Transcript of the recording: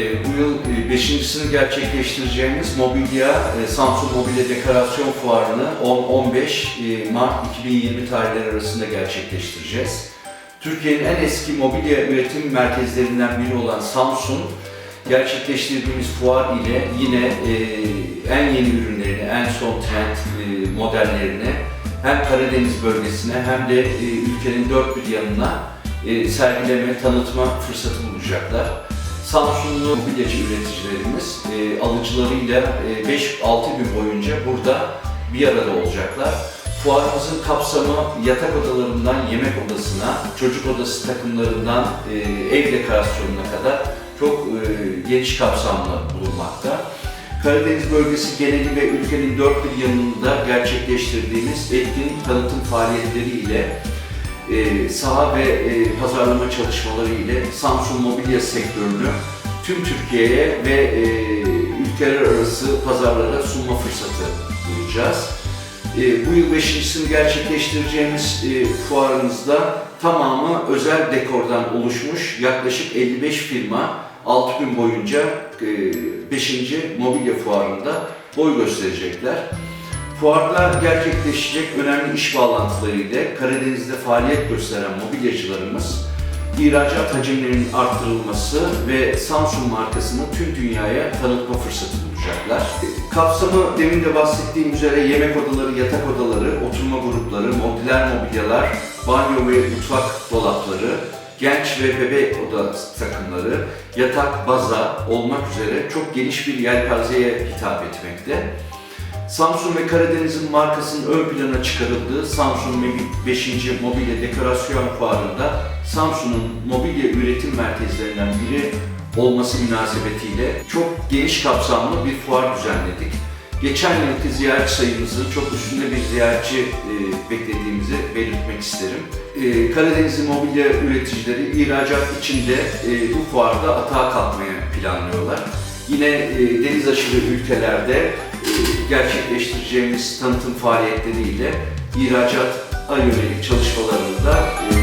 25.sini gerçekleştireceğimiz Mobilya, e, Samsung Mobilya Dekorasyon Fuarı'nı 10-15 e, Mart 2020 tarihleri arasında gerçekleştireceğiz. Türkiye'nin en eski mobilya üretim merkezlerinden biri olan Samsung, gerçekleştirdiğimiz fuar ile yine e, en yeni ürünlerini, en son trend e, modellerini hem Karadeniz bölgesine hem de e, ülkenin dört bir yanına e, sergileme, tanıtma fırsatı bulacaklar. Samsunlu mobilyacı üreticilerimiz e, alıcılarıyla e, 5-6 gün boyunca burada bir arada olacaklar. Fuarımızın kapsamı yatak odalarından yemek odasına, çocuk odası takımlarından e, ev dekorasyonuna kadar çok e, geniş kapsamlı bulunmakta. Karadeniz bölgesi geneli ve ülkenin dört bir yanında gerçekleştirdiğimiz etkin tanıtım faaliyetleri ile e, saha ve e, pazarlama çalışmaları ile Samsung mobilya sektörünü tüm Türkiye'ye ve e, ülkeler arası pazarlara sunma fırsatı bulacağız. E, bu yıl beşincisini gerçekleştireceğimiz e, fuarımızda tamamı özel dekordan oluşmuş yaklaşık 55 firma 6 gün boyunca 5. mobilya fuarında boy gösterecekler. Fuarda gerçekleşecek önemli iş bağlantıları ile Karadeniz'de faaliyet gösteren mobilyacılarımız ihracat hacimlerinin arttırılması ve Samsung markasını tüm dünyaya tanıtma fırsatı bulacaklar. Kapsamı demin de bahsettiğim üzere yemek odaları, yatak odaları, oturma grupları, modüler mobilyalar, banyo ve mutfak dolapları, genç ve bebek oda takımları, yatak, baza olmak üzere çok geniş bir yelpazeye hitap etmekte. Samsung ve Karadeniz'in markasının ön plana çıkarıldığı Samsung 5. Mobilya Dekorasyon Fuarı'nda Samsung'un mobilya üretim merkezlerinden biri olması münasebetiyle çok geniş kapsamlı bir fuar düzenledik. Geçen yılki ziyaretçi sayımızın çok üstünde bir ziyaretçi e, beklediğimizi belirtmek isterim. E, Karadeniz'in mobilya üreticileri ihracat içinde e, bu fuarda atağa kalkmaya planlıyorlar. Yine e, deniz aşırı ülkelerde gerçekleştireceğimiz tanıtım faaliyetleriyle ihracat yönelik çalışmalarımızda e,